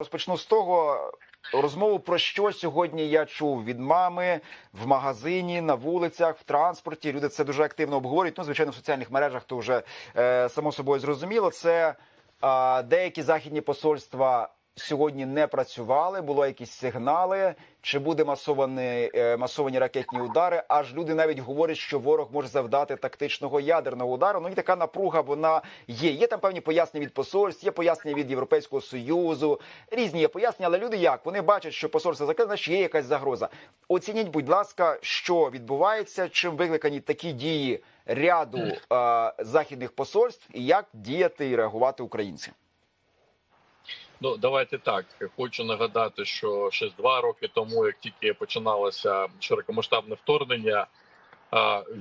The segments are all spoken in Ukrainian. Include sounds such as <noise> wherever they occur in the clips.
Розпочну з того розмову про що сьогодні я чув від мами в магазині, на вулицях, в транспорті. Люди це дуже активно обговорюють. Ну, звичайно, в соціальних мережах то вже е, само собою зрозуміло. Це е, деякі західні посольства сьогодні не працювали. Було якісь сигнали, чи буде масовані, е, масовані ракетні удари. Аж люди навіть говорять, що ворог може завдати тактичного ядерного удару. Ну і така напруга вона є. Є там певні пояснення від посольств, є пояснення від Європейського союзу. Різні є пояснення, але люди як вони бачать, що посольство закрите, значить є якась загроза. Оцініть, будь ласка, що відбувається, чим викликані такі дії ряду е, західних посольств, і як діяти і реагувати українці. Ну давайте так. Хочу нагадати, що ще два роки тому, як тільки починалося широкомасштабне вторгнення,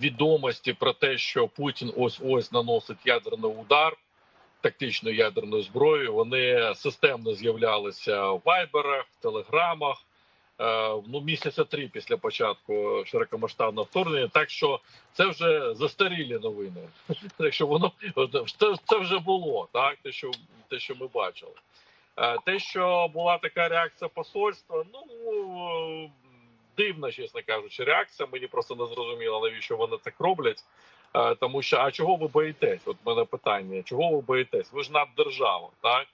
відомості про те, що Путін ось ось наносить ядерний удар тактичною ядерною зброєю, вони системно з'являлися в вайберах, в телеграмах. Ну, місяця три після початку широкомасштабного вторгнення, так що це вже застарілі новини. <laughs> Так що воно це, це вже було так. Те, що те, що ми бачили. Е, Те, що була така реакція посольства, ну дивна, чесно кажучи, реакція. Мені просто не зрозуміло, навіщо вони так роблять. Е, Тому що, а чого ви боїтесь? От мене питання: чого ви боїтесь? Ви ж наддержава, так?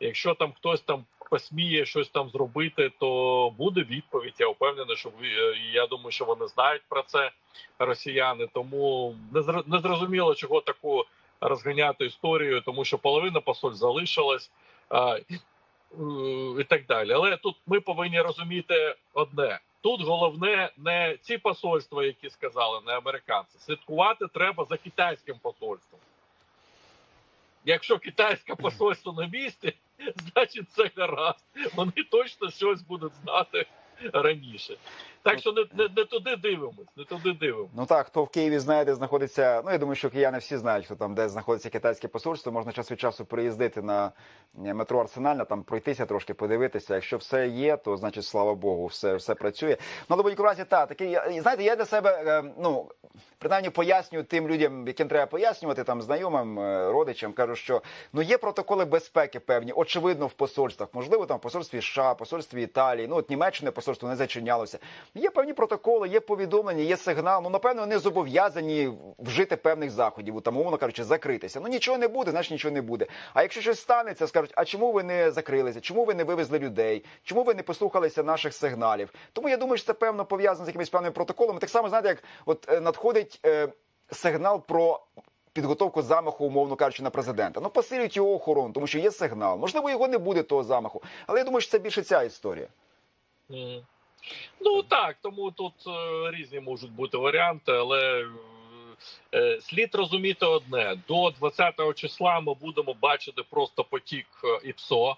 Якщо там хтось там посміє щось там зробити, то буде відповідь. Я впевнений, що ви е, я думаю, що вони знають про це росіяни. Тому не зр- не зрозуміло, чого таку розганяти історію, тому що половина посоль залишилась і- і так далі. Але тут ми повинні розуміти одне: тут головне не ці посольства, які сказали, не американці. Слідкувати треба за китайським посольством. Якщо китайське посольство на місці, <laughs> значить це гаразд. Вони точно щось будуть знати раніше. Так що не, не, не туди дивимось, не туди дивимось. Ну так, хто в Києві знає, де знаходиться. Ну я думаю, що кияни всі знають, хто там, де знаходиться китайське посольство. Можна час від часу приїздити на е, метро Арсенальна, там пройтися трошки, подивитися. Якщо все є, то значить слава Богу, все, все працює. Ну, до будь-якому разі, так, такий, я- знаєте, я для себе е, ну. Принаймні пояснюю тим людям, яким треба пояснювати, там знайомим, е, родичам, кажу, що ну є протоколи безпеки певні, очевидно, в посольствах. Можливо, там в посольстві США, посольстві Італії, ну от Німеччини посольство не зачинялося. Є певні протоколи, є повідомлення, є сигнал. Ну напевно, вони зобов'язані вжити певних заходів, там умовно кажучи, закритися. Ну нічого не буде, значить нічого не буде. А якщо щось станеться, скажуть, а чому ви не закрилися? Чому ви не вивезли людей? Чому ви не послухалися наших сигналів? Тому я думаю, що це певно пов'язано з якимись певними протоколами. Так само знаєте, як от е, надходить е, сигнал про. Підготовку замаху, умовно кажучи, на президента. Ну посилюють його охорону, тому що є сигнал. Можливо, його не буде того замаху, але я думаю, що це більше ця історія. Мгм. Ну так, тому тут е, різні можуть бути варіанти, але е, е, слід розуміти одне: до 20-го числа ми будемо бачити просто потік ІПСО,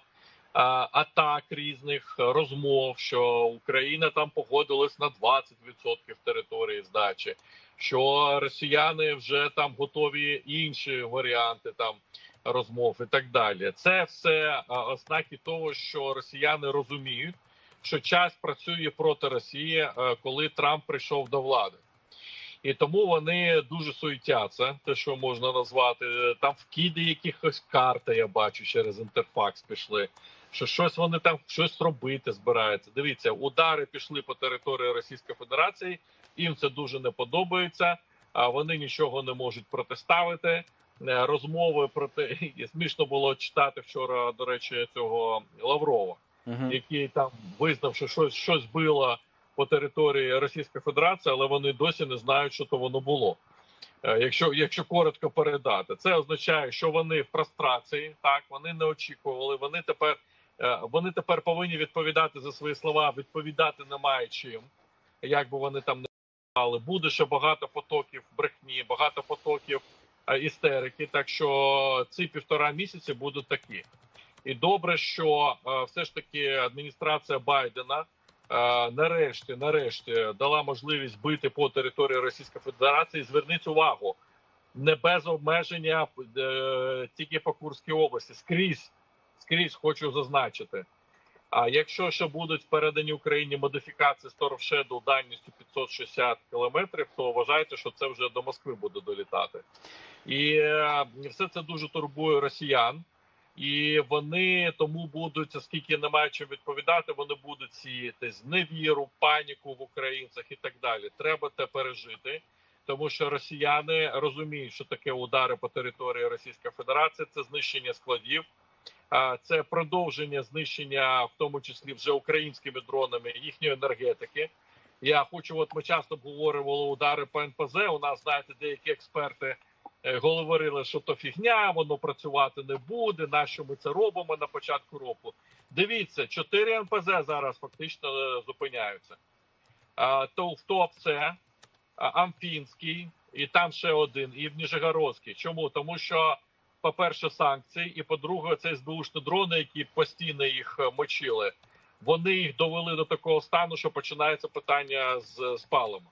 атак різних розмов, що Україна там погодилась на 20% території здачі, що росіяни вже там готові інші варіанти там розмов і так далі. Це все ознаки того, що росіяни розуміють що час працює проти Росії, е, коли Трамп прийшов до влади. І тому вони дуже суетяться, те, що можна назвати. Там вкиди якихось карти, я бачу, через інтерфакс пішли. Що щось вони там щось робити збираються. Дивіться, удари пішли по території Російської Федерації. Їм це дуже не подобається. А вони нічого не можуть протиставити. Е, Розмови про те, <laughs> смішно було читати вчора. До речі, цього Лаврова Угу. який там визнав, що щось щось було по території Російської Федерації, але вони досі не знають, що то воно було. Е, Якщо якщо коротко передати, це означає, що вони в прострації, так вони не очікували. Вони тепер е, вони тепер повинні відповідати за свої слова. Відповідати немає чим, як би вони там не казали. Буде ще багато потоків брехні, багато потоків е, істерики. Так що ці півтора місяці будуть такі. І добре, що е, все ж таки адміністрація Байдена е, нарешті, нарешті дала можливість бити по території Російської Федерації. Зверніть увагу, не без обмеження е, тільки по Курській області. Скрізь, скрізь хочу зазначити. А якщо ще будуть передані Україні модифікації Storm Shadow дальністю 560 кілометрів, то вважайте, що це вже до Москви буде долітати. І все це дуже турбує росіян. І вони тому будуть, оскільки не мають чим відповідати, вони будуть сіяти зневіру, паніку в українцях і так далі. Треба те пережити, тому що росіяни розуміють, що таке удари по території Російської Федерації це знищення складів. Це продовження знищення, в тому числі вже українськими дронами їхньої енергетики. Я хочу, от ми часто обговорювали удари по НПЗ. У нас знаєте, деякі експерти говорили, що то фігня, воно працювати не буде. Нащо ми це робимо на початку року? Дивіться, чотири НПЗ зараз фактично е, зупиняються. То в ТОП це а, Амфінський, і там ще один, і в Ніжегородський. Чому? Тому що, по-перше, санкції, і по-друге, це СБУшні дрони, які постійно їх е, мочили. Вони їх довели до такого стану, що починається питання з, паливом.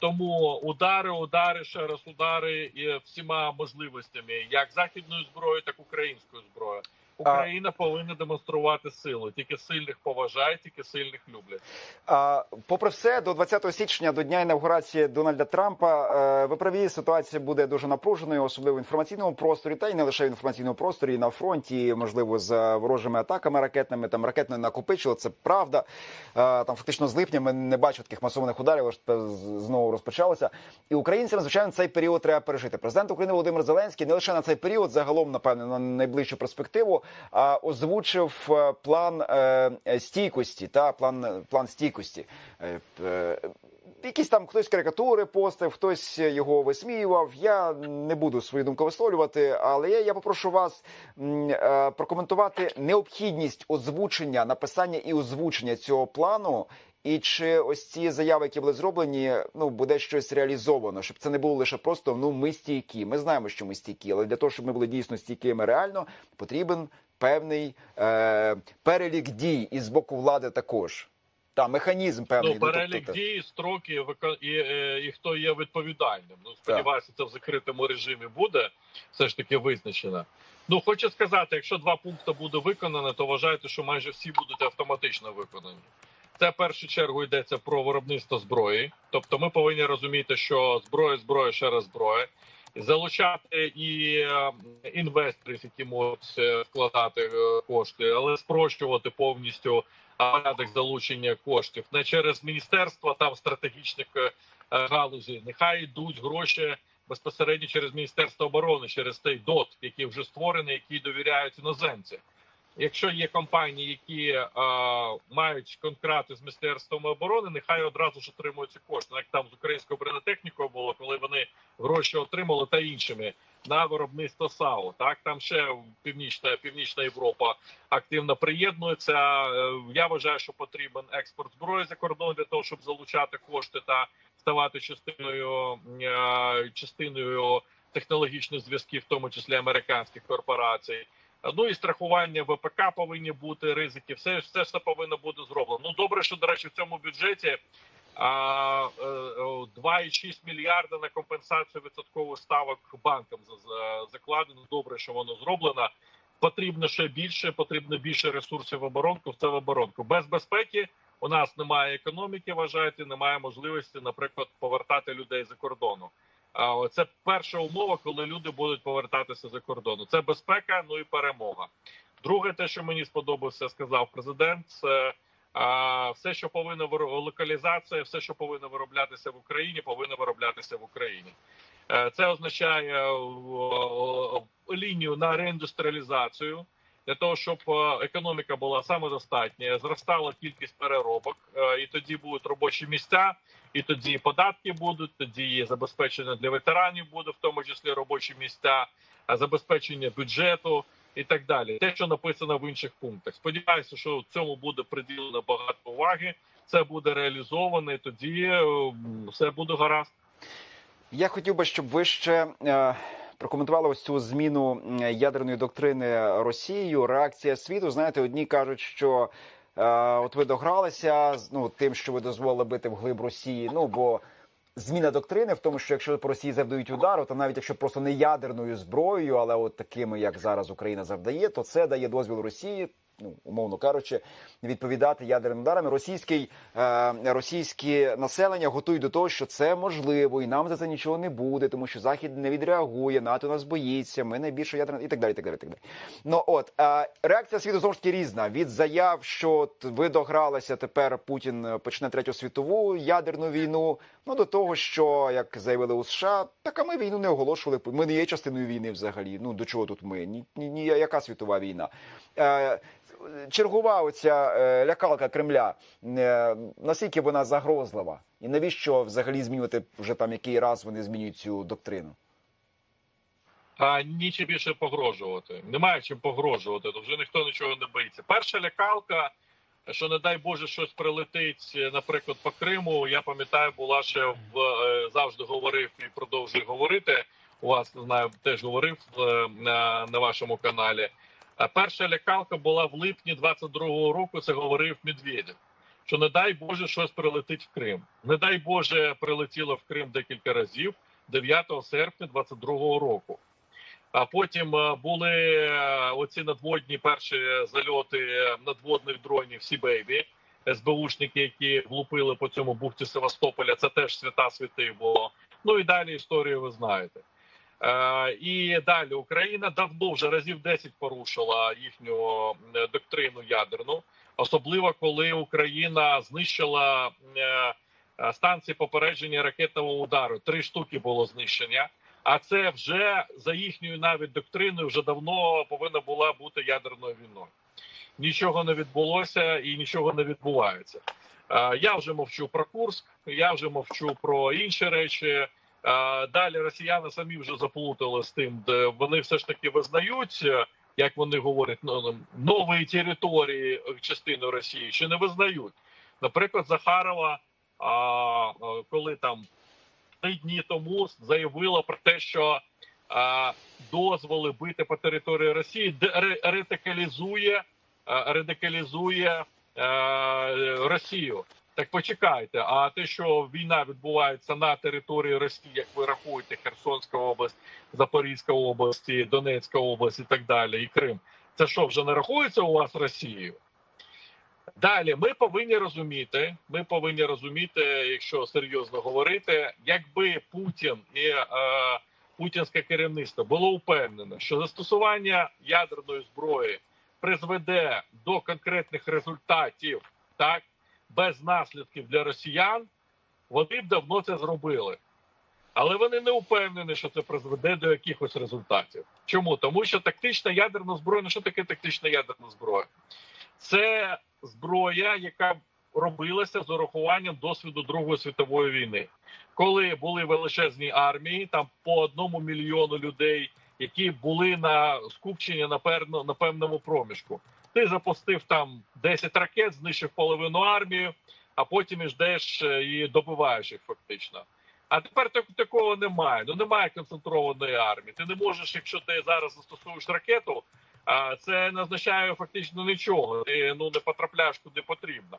Тому удари, удари, ще раз удари і всіма можливостями, як західною зброєю, так і українською зброєю. Україна повинна демонструвати силу. Тільки сильних поважають, тільки сильних люблять. А, попри все, до 20 січня, до дня інавгурації Дональда Трампа, е, ви праві, ситуація буде дуже напруженою, особливо в інформаційному просторі, та й не лише в інформаційному просторі, і на фронті, можливо, з ворожими атаками ракетними. Там ракетне накопичило, це правда. Е, там фактично з липня ми не бачили таких масованих ударів, аж знову розпочалося. І українцям, звичайно, цей період треба пережити. Президент України Володимир Зеленський не лише на цей період, загалом, напевне, на найближчу перспективу, а озвучив е, план е, стійкості та план, план стійкості. Е, Якісь там хтось карикатури постив, хтось його висміював. Я не буду свою думку висловлювати, але я, я попрошу вас прокоментувати необхідність озвучення, написання і озвучення цього плану. І чи ось ці заяви, які були зроблені, ну буде щось реалізовано, щоб це не було лише просто ну ми стійкі. Ми знаємо, що ми стійкі, але для того, щоб ми були дійсно стійкими, реально потрібен певний е, перелік дій і з боку влади також. Та механізм певний Ну, ну, перелік тобто- дій, строки вика- і, е, і хто є відповідальним. Ну сподіваюся, це в закритому режимі буде все ж таки визначено. Ну хочу сказати, якщо два пункти буде виконано, то вважайте, що майже всі будуть автоматично виконані. Це в першу чергу йдеться про виробництво зброї. Тобто, ми повинні розуміти, що зброя, зброя, ще раз зброя. Залучати і е, інвесторів, які можуть е, вкладати е, кошти, але спрощувати повністю порядок залучення коштів не через міністерство там стратегічних галузей. Нехай йдуть гроші безпосередньо через міністерство оборони, через той ДОТ, який вже створений, який довіряють іноземці. Якщо є компанії, які е, мають контракти з міністерством оборони, нехай одразу ж отримують ці кошти. Як там з українською бронетехнікою було, коли вони гроші отримали та іншими на виробництво САУ. Так там ще північна північна Європа активно приєднується. Е, Я вважаю, що потрібен експорт зброї за кордон для того, щоб залучати кошти та ставати частиною е, частиною технологічних зв'язків, в тому числі американських корпорацій. Ну і страхування ВПК повинні бути ризики. Все все все повинно бути зроблено. Ну добре, що до речі, в цьому бюджеті а, е, 2,6 мільярда на компенсацію відсоткових ставок банкам за- за- закладено. Добре, що воно зроблено. Потрібно ще більше, потрібно більше ресурсів в оборонку. Це в оборонку. Без безпеки у нас немає економіки. Вважайте, немає можливості, наприклад, повертати людей за кордону. Це перша умова, коли люди будуть повертатися за кордону. Це безпека, ну і перемога. Друге, те, що мені сподобався, сказав президент, це все, що повинно локалізація, все, що повинно вироблятися в Україні, повинно вироблятися в Україні. Е, Це означає лінію на реіндустріалізацію для того, щоб е, економіка була самодостатня, зростала кількість переробок, е, і тоді будуть робочі місця, і тоді податки будуть, тоді забезпечення для ветеранів буде, в тому числі робочі місця, забезпечення бюджету і так далі. Те, що написано в інших пунктах. Сподіваюся, що цьому буде приділено багато уваги. Це буде реалізовано, і тоді е, все буде гаразд. Я хотів би, щоб ви ще прокоментували ось цю зміну ядерної доктрини Росією. Реакція світу. Знаєте, одні кажуть, що е, от ви догралися ну тим, що ви дозволили бити вглиб Росії. Ну бо зміна доктрини в тому, що якщо по Росії завдають удару, то навіть якщо просто не ядерною зброєю, але от такими, як зараз Україна завдає, то це дає дозвіл Росії ну умовно кажучи, відповідати ядерним ударами. Російський е, російське населення готують до того, що це можливо, і нам за це нічого не буде, тому що захід не відреагує, НАТО нас боїться. Ми найбільше ядерна і так далі. Так далі, так далі. Ну от е, реакція світу знову ж таки різна від заяв, що ви догралися тепер. Путін почне третю світову ядерну війну. Ну до того, що як заявили у США, так а ми війну не оголошували. Ми не є частиною війни взагалі. Ну до чого тут ми? Ні, ні, ні яка світова війна. Е, чергова оця е, лякалка Кремля, е, наскільки вона загрозлива, і навіщо взагалі змінювати вже там який раз вони змінюють цю доктрину? А нічим більше погрожувати. Немає чим погрожувати. То вже ніхто нічого не боїться. Перша лякалка, що не дай Боже щось прилетить, наприклад, по Криму. Я пам'ятаю, була ще в е, завжди говорив і продовжую говорити. У вас знаю, теж говорив на вашому каналі. А перша лякалка була в липні 22-го року. Це говорив Медведєв. Що не дай Боже щось прилетить в Крим. Не дай Боже прилетіло в Крим декілька разів 9 серпня 22-го року. А потім е, були е, оці надводні перші зальоти е, надводних дронів Сібейбі, СБУшники, які влупили по цьому бухті Севастополя. Це теж свята святих було. Ну і далі історію ви знаєте. Е, і далі Україна давно вже разів 10 порушила їхню е, доктрину ядерну, особливо коли Україна знищила е, станції попередження ракетного удару. Три штуки було знищення. А це вже за їхньою навіть доктриною вже давно повинна була бути ядерною війною. Нічого не відбулося і нічого не відбувається. Я вже мовчу про Курск, я вже мовчу про інші речі. Е, Далі росіяни самі вже заплутали з тим, де вони все ж таки визнають, е, як вони говорять, ну, нової території е, частини Росії чи не визнають. Наприклад, Захарова, а, коли там три дні тому заявила про те, що дозволи бити по території Росії радикалізує, радикалізує е, Росію. Так почекайте. А те, що війна відбувається на території Росії, як ви рахуєте, Херсонська область, Запорізька область, Донецька область і так далі, і Крим, це що вже не рахується у вас Росією? Далі ми повинні розуміти. Ми повинні розуміти, якщо серйозно говорити, якби Путін і е, путінське керівництво було впевнене, що застосування ядерної зброї призведе до конкретних результатів, так без наслідків для росіян, вони б давно це зробили. Але вони не впевнені, що це призведе до якихось результатів. Чому? Тому що тактична ядерна зброя, ну що таке тактична ядерна зброя? Це зброя, яка робилася з урахуванням досвіду Другої світової війни, коли були величезні армії, там по одному мільйону людей, які були на певно на певному проміжку. Ти запустив там 10 ракет, знищив половину армію, а потім йдеш е, і добиваєш їх фактично. А тепер так, такого немає. Ну немає концентрованої армії. Ти не можеш, якщо ти зараз застосуєш ракету, а це не означає фактично нічого. Ти ну не потрапляєш куди потрібно.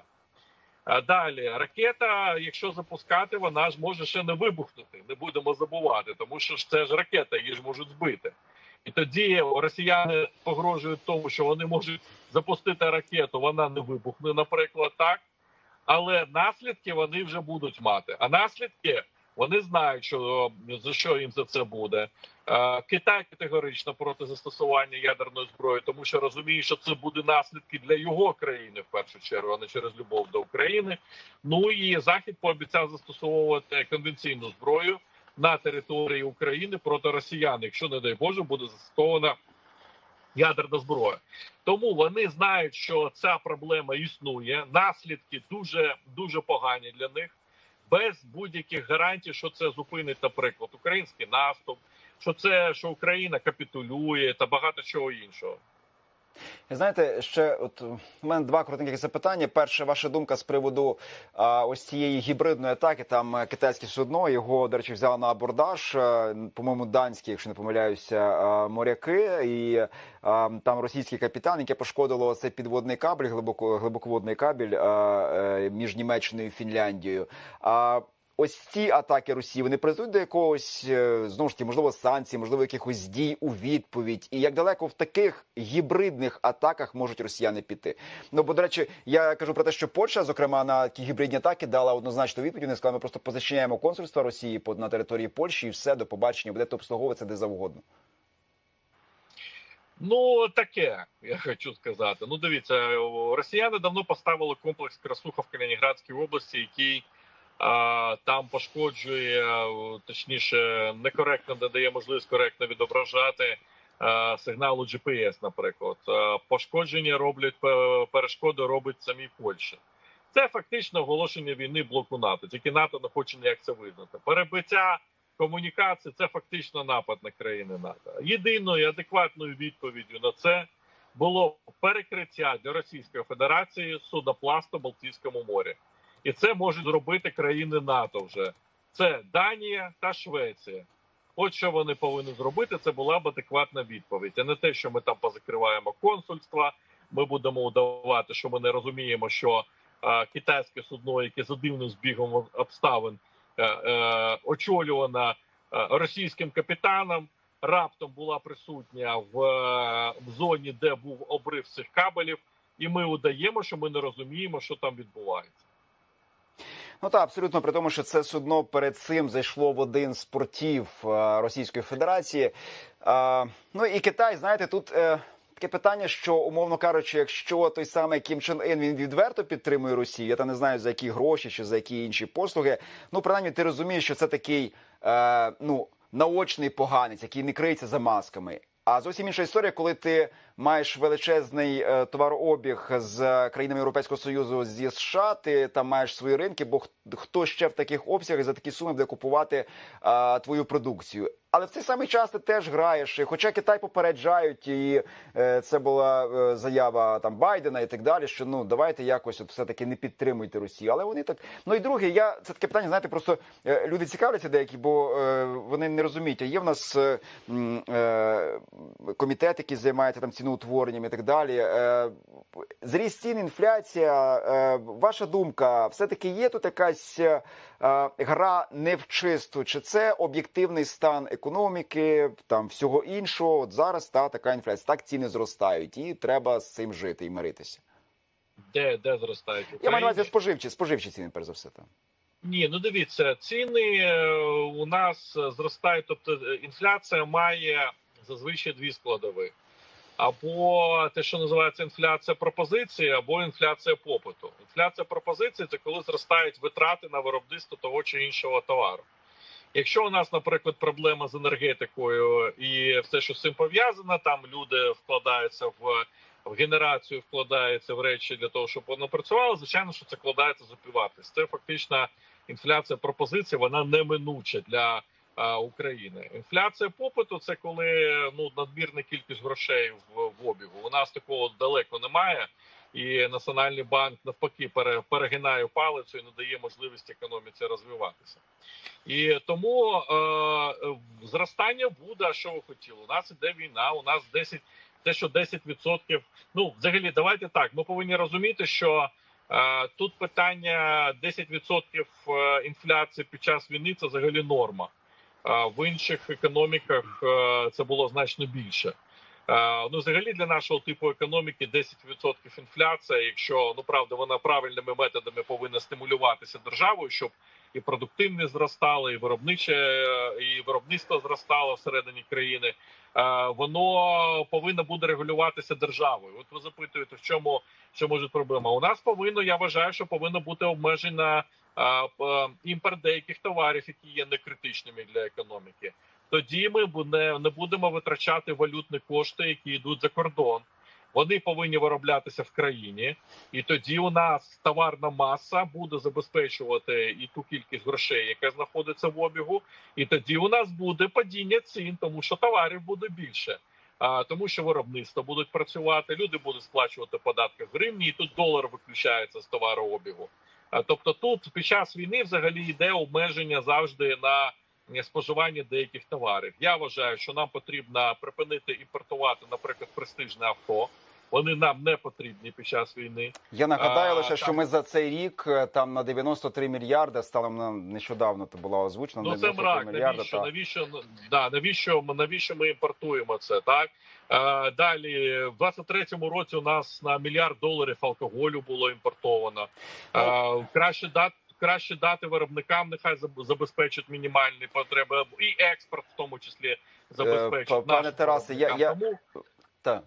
Далі ракета, якщо запускати, вона ж може ще не вибухнути. Не будемо забувати, тому що ж це ж ракета, її ж можуть збити. І тоді росіяни погрожують тому, що вони можуть запустити ракету, вона не вибухне, наприклад, так. Але наслідки вони вже будуть мати. А наслідки вони знають, що за що їм за це буде. Китай категорично проти застосування ядерної зброї, тому що розуміє, що це буде наслідки для його країни в першу чергу, а не через любов до України. Ну і захід пообіцяв застосовувати конвенційну зброю на території України проти росіян, якщо не дай Боже буде застосована ядерна зброя. Тому вони знають, що ця проблема існує. Наслідки дуже дуже погані для них, без будь-яких гарантій, що це зупинить, наприклад, український наступ, що це що Україна капітулює та багато чого іншого. Знаєте, ще от у мене два коротеньких запитання. Перше, ваша думка з приводу а, ось цієї гібридної атаки. Там е, китайське судно його, до речі, взяли на абордаж. е, По-моєму, данські, якщо не помиляюся, моряки, і а, там російський капітан, яке пошкодило цей підводний кабель, глибоко глибоководний кабель а, е, між Німеччиною і Фінляндією. А ось ці атаки Росії вони призведуть до якогось е, знову ж таки, можливо, санкцій, можливо, якихось дій у відповідь, і як далеко в таких гібридних атаках можуть росіяни піти? Ну бо до речі, я кажу про те, що Польща, зокрема, на ті гібридні атаки дала однозначну відповідь. Вони сказали, ми просто позачиняємо консульство Росії на території Польщі, і все до побачення будете обслуговуватися де завгодно. Ну таке, я хочу сказати. Ну, дивіться, росіяни давно поставили комплекс Красуха в Калінінградській області, який там пошкоджує, точніше, некоректно не дає можливість коректно відображати сигналу GPS, наприклад. Пошкодження роблять перешкоди робить самі Польща. Це фактично оголошення війни блоку НАТО. Тільки НАТО не хоче ніяк це визнати. Перебиття комунікації це фактично напад на країни НАТО. Єдиною адекватною відповіддю на це було перекриття для Російської Федерації судопласту Балтійському морі, і це можуть зробити країни НАТО вже. Це Данія та Швеція. От що вони повинні зробити, це була б адекватна відповідь. А не те, що ми там позакриваємо консульства. Ми будемо удавати, що ми не розуміємо, що е, китайське судно, яке за дивним збігом обставин е, е, очолювана е, російським капітаном, раптом була присутня в, е, в зоні, де був обрив цих кабелів, і ми удаємо, що ми не розуміємо, що там відбувається. Ну так, абсолютно при тому, що це судно перед цим зайшло в один з портів е, Російської Федерації. Е, ну і Китай, знаєте, тут. е, Таке питання, що умовно кажучи, якщо той самий Кім Чен Ін він відверто підтримує Росію, я там не знаю за які гроші чи за які інші послуги. Ну принаймні, ти розумієш, що це такий е, ну наочний поганець, який не криється за масками. А зовсім інша історія, коли ти маєш величезний е, товарообіг з країнами Європейського союзу зі США, ти там маєш свої ринки, бо хто ще в таких обсягах за такі суми буде купувати е, твою продукцію. Але в цей самий час ти теж граєш. Хоча Китай попереджають, і е, це була е, заява там Байдена і так далі, що ну давайте якось от все таки не підтримуйте Росію. Але вони так. Ну і друге, я це таке питання. Знаєте, просто е, люди цікавляться деякі, бо е, вони не розуміють. А є в нас е, е, комітет, який займається там ціноутворенням і так далі. Е, зріст цін, інфляція. Е, ваша думка, все таки є тут якась е, гра не в чисту? Чи це об'єктивний стан економіки, там всього іншого? От зараз та така інфляція, так ціни зростають, і треба з цим жити і миритися. Де, де зростають Я маю на увазі споживчі, споживчі ціни, перш за все. Там. Ні, ну дивіться, ціни е, у нас зростають. Тобто е, інфляція має зазвичай дві складові: або те, що називається інфляція пропозиції, або інфляція попиту. Інфляція пропозиції це коли зростають витрати на виробництво того чи іншого товару. Якщо у нас, наприклад, проблема з енергетикою і все, що з цим пов'язано, там люди вкладаються в, в генерацію, вкладаються в речі для того, щоб воно працювало. Звичайно, що це вкладається запіватись. Це фактично інфляція пропозиції, вона неминуча для України. Інфляція попиту це коли ну надмірна кількість грошей в, в обігу. У нас такого далеко немає. І Національний банк навпаки пере, перегинає палицю і не дає можливість економіці розвиватися. І тому е, е, зростання буде. А що ви хотіли? У нас іде війна. У нас 10, те, що 10%. Ну, взагалі, давайте так. Ми повинні розуміти, що е, тут питання 10% е, інфляції під час війни це взагалі норма. В інших економіках е, це було значно більше. Е, Ну, взагалі для нашого типу економіки 10% інфляція. Якщо ну правда вона правильними методами повинна стимулюватися державою, щоб і продуктивність зростала, і виробниче, е, і виробництво зростало всередині країни. Воно повинно буде регулюватися державою. От ви запитуєте, в чому що може проблема? У нас повинно, я вважаю, що повинно бути обмежена імпорт деяких товарів, які є некритичними для економіки тоді ми не, будемо витрачати валютні кошти, які йдуть за кордон. Вони повинні вироблятися в країні, і тоді у нас товарна маса буде забезпечувати і ту кількість грошей, яка знаходиться в обігу. І тоді у нас буде падіння цін, тому що товарів буде більше. А тому, що виробництва будуть працювати, люди будуть сплачувати податки в гривні, і тут долар виключається з товарообігу. А тобто, тут під час війни взагалі йде обмеження завжди на е, споживання деяких товарів. Я вважаю, що нам потрібно припинити імпортувати, наприклад, престижне авто. Вони нам не потрібні під час війни. Я нагадаю лише, що ми за цей рік е, там на 93 мільярди станом на нещодавно то було озвучено. Ну це 93 мрак. мільярди. Навіщо? та. Навіщо да, навіщо ми навіщо ми імпортуємо це? Так е, далі в 23-му році у нас на мільярд доларів алкоголю було імпортовано. Ну, Е, краще дати. Краще дати виробникам, нехай заб- забезпечать мінімальні потреби і експорт, в тому числі забезпечить. Пане Тарасе, я- я- Тому Так.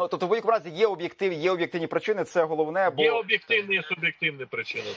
Ну тобто, в будь-якому разі є об'єктив, є об'єктивні причини. Це головне, бо є об'єктивні і суб'єктивні причини.